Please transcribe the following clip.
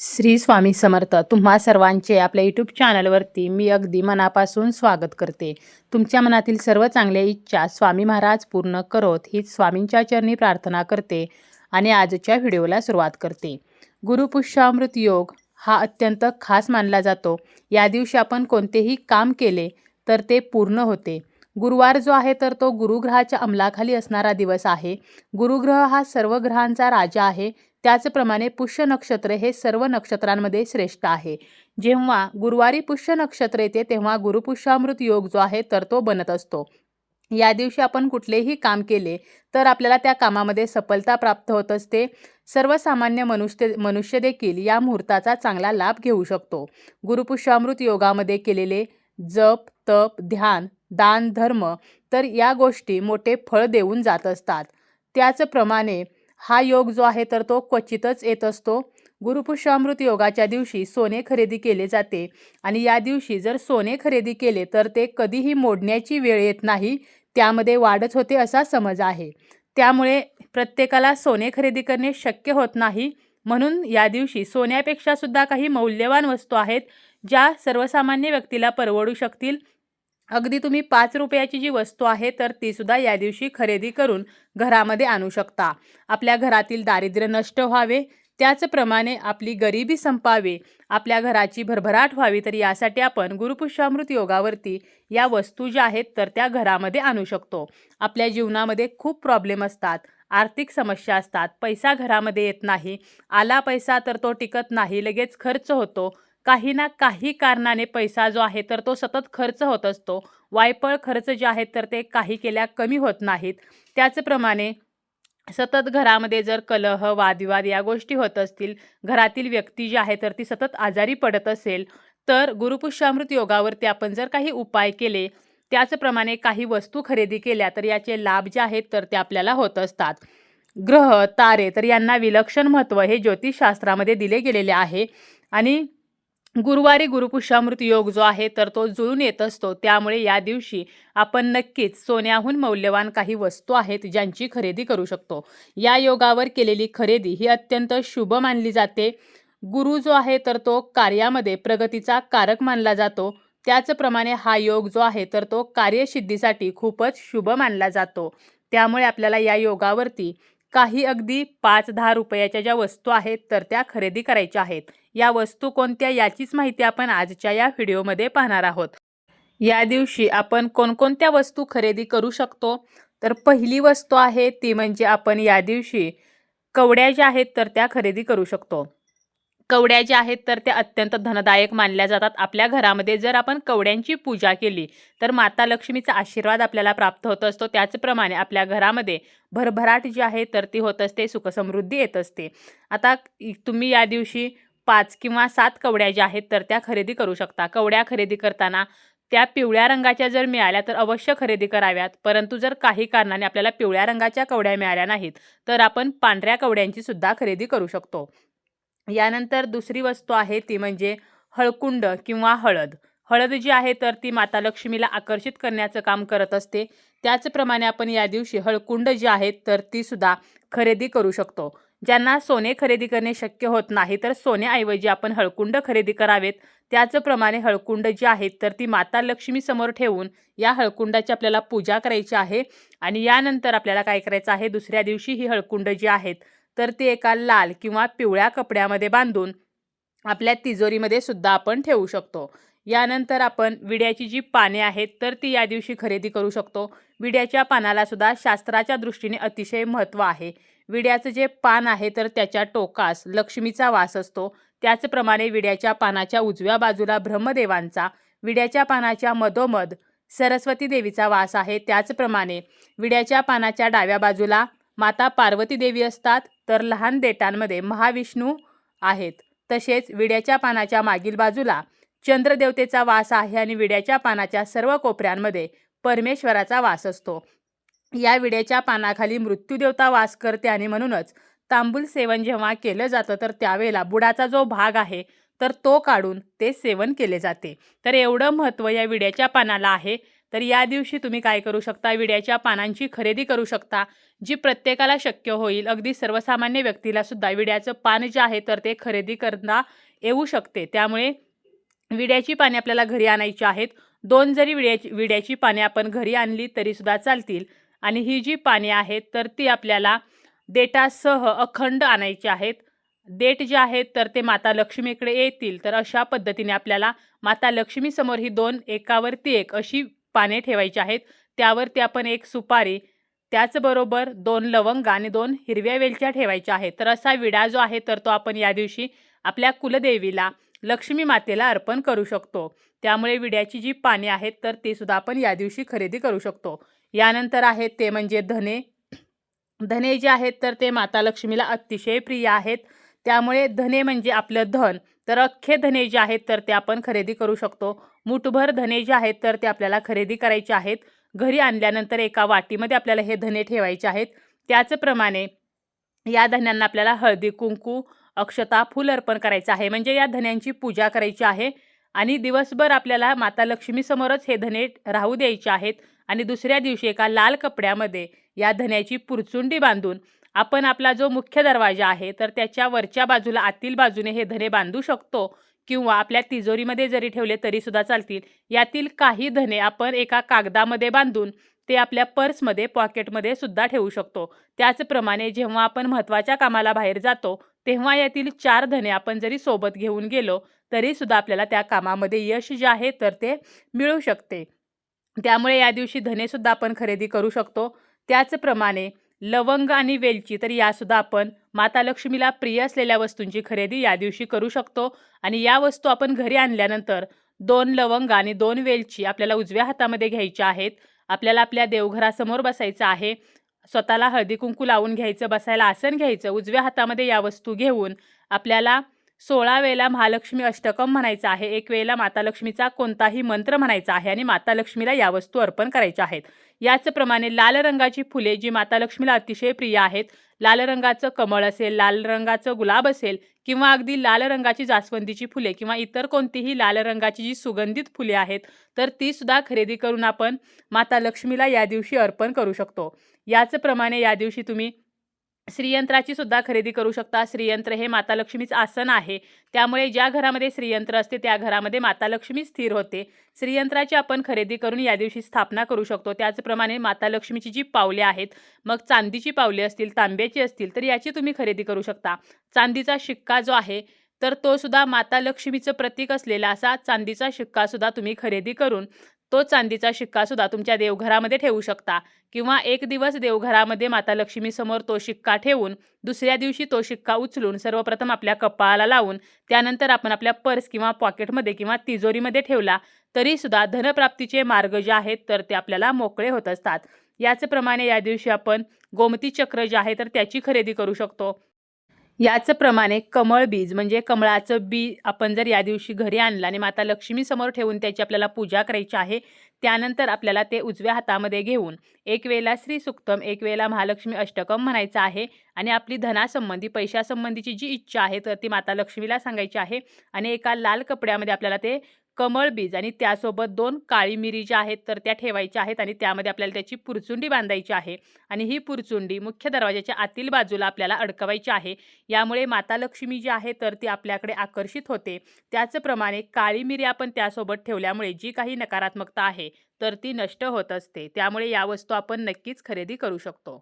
श्री स्वामी समर्थ तुम्हा सर्वांचे आपल्या यूट्यूब चॅनलवरती मी अगदी मनापासून स्वागत करते. तुमच्या मनातील सर्व चांगल्या इच्छा स्वामी महाराज पूर्ण करोत हीच स्वामींच्या चरणी प्रार्थना करते आणि आजच्या व्हिडिओला सुरुवात करते. गुरुपुष्यामृत योग हा अत्यंत खास मानला जातो. या दिवशी आपण कोणतेही काम केले तर ते पूर्ण होते. गुरुवार जो आहे तर तो गुरुग्रहाच्या अंमलाखाली असणारा दिवस आहे. गुरुग्रह हा सर्व ग्रहांचा राजा आहे. त्याचप्रमाणे पुष्य नक्षत्र हे सर्व नक्षत्रांमध्ये श्रेष्ठ आहे. जेव्हा गुरुवारी पुष्य नक्षत्र येते तेव्हा गुरुपुष्यामृत योग जो आहे तर तो बनत असतो. या दिवशी आपण कुठलेही काम केले तर आपल्याला त्या कामामध्ये सफलता प्राप्त होत असते. सर्वसामान्य मनुष्य मनुष्य देखील या मुहूर्ताचा चांगला लाभ घेऊ शकतो. गुरुपुष्यामृत योगामध्ये केलेले जप तप ध्यान दान धर्म तर या गोष्टी मोठे फळ देऊन जात असतात. त्याचप्रमाणे हा योग जो आहे तर तो क्वचितच येत असतो. गुरुपुष्यामृत योगाच्या दिवशी सोने खरेदी केले जाते. आणि या दिवशी जर सोने खरेदी केले तर ते कधीही मोडण्याची वेळ येत नाही. त्यामध्ये वाढच होते असा समज आहे. त्यामुळे प्रत्येकाला सोने खरेदी करणे शक्य होत नाही. म्हणून या दिवशी सोन्यापेक्षा सुद्धा काही मौल्यवान वस्तू आहेत ज्या सर्वसामान्य व्यक्तीला परवडू शकतील. अगदी तुम्ही पाच रुपयाची जी वस्तू आहे तर तीसुद्धा या दिवशी खरेदी करून घरामध्ये आणू शकता. आपल्या घरातील दारिद्र्य नष्ट व्हावे त्याचप्रमाणे आपली गरिबी संपावे आपल्या घराची भरभराट व्हावी तर यासाठी आपण गुरुपुष्यामृत योगावरती या वस्तू ज्या आहेत तर त्या घरामध्ये आणू शकतो. आपल्या जीवनामध्ये खूप प्रॉब्लेम असतात आर्थिक समस्या असतात पैसा घरामध्ये येत नाही आला पैसा तर तो टिकत नाही लगेच खर्च होतो काही ना काही कारणाने पैसा जो आहे तर तो सतत खर्च होत असतो. वायपळ खर्च जे आहेत तर ते काही केल्या कमी होत नाहीत. त्याचप्रमाणे सतत घरामध्ये जर कलह वादविवाद या गोष्टी होत असतील घरातील व्यक्ती जी आहे तर ती सतत आजारी पडत असेल तर गुरुपुष्यामृत योगावरती आपण जर काही उपाय केले त्याचप्रमाणे काही वस्तू खरेदी केल्या तर याचे लाभ जे आहेत तर ते आपल्याला होत असतात. ग्रह तारे तर यांना विलक्षण महत्त्व हे ज्योतिषशास्त्रामध्ये दिले गेलेले आहे. आणि गुरुवारी गुरुपुष्यामृत योग जो आहे तर तो जुळून येत असतो. त्यामुळे या दिवशी आपण नक्कीच सोन्याहून मौल्यवान काही वस्तू आहेत ज्यांची खरेदी करू शकतो. या योगावर केलेली खरेदी ही अत्यंत शुभ मानली जाते. गुरु जो आहे तर तो कार्यामध्ये प्रगतीचा कारक मानला जातो. त्याचप्रमाणे हा योग जो आहे तर तो कार्यसिद्धीसाठी खूपच शुभ मानला जातो. त्यामुळे आपल्याला या योगावरती काही अगदी पाच दहा रुपयाच्या ज्या वस्तू आहेत तर त्या खरेदी करायच्या आहेत. या वस्तू कोणत्या याचीच माहिती आपण आजच्या या व्हिडिओमध्ये पाहणार आहोत. या दिवशी आपण कोणकोणत्या वस्तू खरेदी करू शकतो? तर पहिली वस्तू आहे ती म्हणजे आपण या दिवशी कवड्या ज्या आहेत तर त्या खरेदी करू शकतो. कवड्या ज्या आहेत तर त्या अत्यंत धनदायक मानल्या जातात. आपल्या घरामध्ये जर आपण कवड्यांची पूजा केली तर माता लक्ष्मीचा आशीर्वाद आपल्याला प्राप्त होत असतो. त्याचप्रमाणे आपल्या घरामध्ये भरभराट जी आहे तर ती होत असते सुखसमृद्धी येत असते. आता तुम्ही या दिवशी पाच किंवा सात कवड्या ज्या आहेत तर त्या खरेदी करू शकता. कवड्या खरेदी करताना त्या पिवळ्या रंगाच्या जर मिळाल्या तर अवश्य खरेदी कराव्यात. परंतु जर काही कारणाने आपल्याला पिवळ्या रंगाच्या कवड्या मिळाल्या नाहीत तर आपण पांढऱ्या कवड्यांची सुद्धा खरेदी करू शकतो. यानंतर दुसरी वस्तू आहे ती म्हणजे हळकुंड किंवा हळद. हळद जी आहे तर ती माता लक्ष्मीला आकर्षित करण्याचं काम करत असते. त्याचप्रमाणे आपण या दिवशी हळकुंड जी आहेत तर ती सुद्धा खरेदी करू शकतो. ज्यांना सोने खरेदी करणे शक्य होत नाही तर सोन्याऐवजी आपण हळकुंड खरेदी करावेत. त्याचप्रमाणे हळकुंड जी आहेत तर ती माता लक्ष्मीसमोर ठेवून या हळकुंडाची आपल्याला पूजा करायची आहे. आणि यानंतर आपल्याला काय करायचं आहे? दुसऱ्या दिवशी ही हळकुंड जी आहेत तर ती एका लाल किंवा पिवळ्या कपड्यामध्ये बांधून आपल्या तिजोरीमध्ये सुद्धा आपण ठेवू शकतो. यानंतर आपण विड्याची जी पाने आहेत तर ती या दिवशी खरेदी करू शकतो. विड्याच्या पानाला सुद्धा शास्त्राच्या दृष्टीने अतिशय महत्त्व आहे. विड्याचं जे पान आहे तर त्याच्या टोकास लक्ष्मीचा वास असतो. त्याचप्रमाणे विड्याच्या पानाच्या उजव्या बाजूला ब्रह्मदेवांचा विड्याच्या पानाच्या मधोमध सरस्वती देवीचा वास आहे. त्याचप्रमाणे विड्याच्या पानाच्या डाव्या बाजूला माता पार्वती देवी असतात तर लहान देटांमध्ये महाविष्णू आहेत. तसेच विड्याच्या पानाच्या मागील बाजूला चंद्रदेवतेचा वास आहे आणि विड्याच्या पानाच्या सर्व कोपऱ्यांमध्ये परमेश्वराचा वास असतो. या विड्याच्या पानाखाली मृत्यूदेवता वास करते आणि म्हणूनच तांबूल सेवन जेव्हा केलं जातं तर त्यावेळेला बुडाचा जो भाग आहे तर तो काढून ते सेवन केले जाते. तर एवढं महत्त्व या विड्याच्या पानाला आहे. तर या दिवशी तुम्ही काय करू शकता? विड्याच्या पानांची खरेदी करू शकता जी प्रत्येकाला शक्य होईल. अगदी सर्वसामान्य व्यक्तीला सुद्धा विड्याचं पान जे आहे तर ते खरेदी करता येऊ शकते. त्यामुळे विड्याची पाने आपल्याला घरी आणायची आहेत. दोन जरी विड्याची विड्याची पाने आपण घरी आणली तरीसुद्धा चालतील. आणि ही जी पाने आहेत तर ती आपल्याला देटासह अखंड आणायची आहेत. देठ जे आहेत तर ते माता लक्ष्मीकडे येतील. तर अशा पद्धतीने आपल्याला माता लक्ष्मीसमोर ही दोन एकावरती एक अशी पाने ठेवायची आहेत. त्यावरती आपण एक सुपारी त्याचबरोबर दोन लवंग आणि दोन हिरव्या वेलच्या ठेवायच्या आहेत. तर असा विडा जो आहे तर तो आपण या दिवशी आपल्या कुलदेवीला लक्ष्मी मातेला अर्पण करू शकतो. त्यामुळे विड्याची जी पाने आहेत तर ते सुद्धा आपण या दिवशी खरेदी करू शकतो. यानंतर आहेत ते म्हणजे धने. धने जे आहेत तर ते माता लक्ष्मीला अतिशय प्रिय आहेत. त्यामुळे धने म्हणजे आपलं धन. तर अख्खे धने जे आहेत तर ते आपण खरेदी करू शकतो. मुठभर धने जे आहेत तर ते आपल्याला खरेदी करायचे आहेत. घरी आणल्यानंतर एका वाटीमध्ये आपल्याला हे धने ठेवायचे आहेत. त्याचप्रमाणे या धन्यांना आपल्याला हळदी कुंकू अक्षता फूल अर्पण करायचं आहे. म्हणजे या धन्यांची पूजा करायची आहे. आणि दिवसभर आपल्याला माता लक्ष्मीसमोरच हे धने राहू द्यायचे आहेत. आणि दुसऱ्या दिवशी एका लाल कपड्यामध्ये या धन्याची पुरचुंडी बांधून आपण आपला जो मुख्य दरवाजा आहे तर त्याच्या वरच्या बाजूला आतील बाजूने हे धने बांधू शकतो किंवा आपल्या तिजोरीमध्ये जरी ठेवले तरीसुद्धा चालतील. यातील काही धने आपण एका कागदामध्ये बांधून ते आपल्या पर्समध्ये पॉकेटमध्ये सुद्धा ठेवू शकतो. त्याचप्रमाणे जेव्हा आपण महत्त्वाच्या कामाला बाहेर जातो तेव्हा यातील चार धने आपण जरी सोबत घेऊन गेलो तरीसुद्धा आपल्याला त्या कामामध्ये यश जे आहे तर ते मिळू शकते. त्यामुळे या दिवशी धनेसुद्धा आपण खरेदी करू शकतो. त्याचप्रमाणे लवंग आणि वेलची तर यासुद्धा आपण माता लक्ष्मीला प्रिय असलेल्या वस्तूंची खरेदी या दिवशी करू शकतो. आणि या वस्तू आपण घरी आणल्यानंतर दोन लवंग आणि दोन वेलची आपल्याला उजव्या हातामध्ये घ्यायच्या आहेत. आपल्याला आपल्या देवघरासमोर बसायचं आहे. स्वतःला हळदी कुंकू लावून घ्यायचं बसायला आसन घ्यायचं उजव्या हातामध्ये या वस्तू घेऊन आपल्याला सोळा वेळेला महालक्ष्मी अष्टकम म्हणायचं आहे. एक वेळेला माता लक्ष्मीचा कोणताही मंत्र म्हणायचा आहे आणि माता लक्ष्मीला या वस्तू अर्पण करायच्या आहेत. याचप्रमाणे लाल रंगाची फुले जी माता लक्ष्मीला अतिशय प्रिय आहेत लाल रंगाचं कमळ असेल लाल रंगाचं गुलाब असेल किंवा अगदी लाल रंगाची जास्वंदीची फुले किंवा इतर कोणतीही लाल रंगाची जी सुगंधित फुले आहेत तर ती सुद्धा खरेदी करून आपण माता लक्ष्मीला या दिवशी अर्पण करू शकतो. याचप्रमाणे या दिवशी तुम्ही श्रीयंत्राची सुद्धा खरेदी करू शकता. श्रीयंत्र हे माता लक्ष्मीचं आसन आहे. त्यामुळे ज्या घरामध्ये श्रीयंत्र असते त्या घरामध्ये माता लक्ष्मी स्थिर होते. श्रीयंत्राची आपण खरेदी करून या दिवशी स्थापना करू शकतो. त्याचप्रमाणे माता लक्ष्मीची जी पावले आहेत मग चांदीची पावले असतील तांब्याची असतील तर याची तुम्ही खरेदी करू शकता. चांदीचा शिक्का जो आहे तर तो सुद्धा माता लक्ष्मीचं प्रतीक असलेला असा चांदीचा शिक्का सुद्धा तुम्ही खरेदी करून तो चांदीचा शिक्का सुद्धा तुमच्या देवघरामध्ये ठेवू शकता. किंवा एक दिवस देवघरामध्ये माता लक्ष्मीसमोर तो शिक्का ठेवून दुसऱ्या दिवशी तो शिक्का उचलून सर्वप्रथम आपल्या कपाळाला लावून त्यानंतर आपण आपल्या पर्स किंवा पॉकेटमध्ये किंवा तिजोरीमध्ये ठेवला तरीसुद्धा धनप्राप्तीचे मार्ग जे आहेत तर ते आपल्याला मोकळे होत असतात. याचप्रमाणे या दिवशी आपण गोमती चक्र जे आहे तर त्याची खरेदी करू शकतो. याचप्रमाणे कमळ बीज म्हणजे कमळाचं बी आपण जर या दिवशी घरी आणलं आणि माता लक्ष्मीसमोर ठेवून त्याची आपल्याला पूजा करायची आहे त्यानंतर आपल्याला ते उजव्या हातामध्ये घेऊन एक वेळेला श्री सुक्तम एक वेळेला महालक्ष्मी अष्टकम म्हणायचं आहे आणि आपली धनासंबंधी पैशासंबंधीची जी इच्छा आहे तर ती माता लक्ष्मीला सांगायची आहे आणि एका लाल कपड्यामध्ये आपल्याला ते कमळ बीज आणि त्यासोबत दोन काळी मिरी ज्या आहेत तर त्या ठेवायच्या आहेत आणि त्यामध्ये आपल्याला त्याची पुरचुंडी बांधायची आहे. आणि ही पुरचुंडी मुख्य दरवाजाच्या आतील बाजूला आपल्याला अडकवायची आहे. यामुळे माता लक्ष्मी जी आहे तर ती आपल्याकडे आकर्षित होते. त्याचप्रमाणे काळी मिरी आपण त्यासोबत ठेवल्यामुळे जी काही नकारात्मकता आहे तर ती नष्ट होत असते. त्यामुळे या वस्तू आपण नक्कीच खरेदी करू शकतो.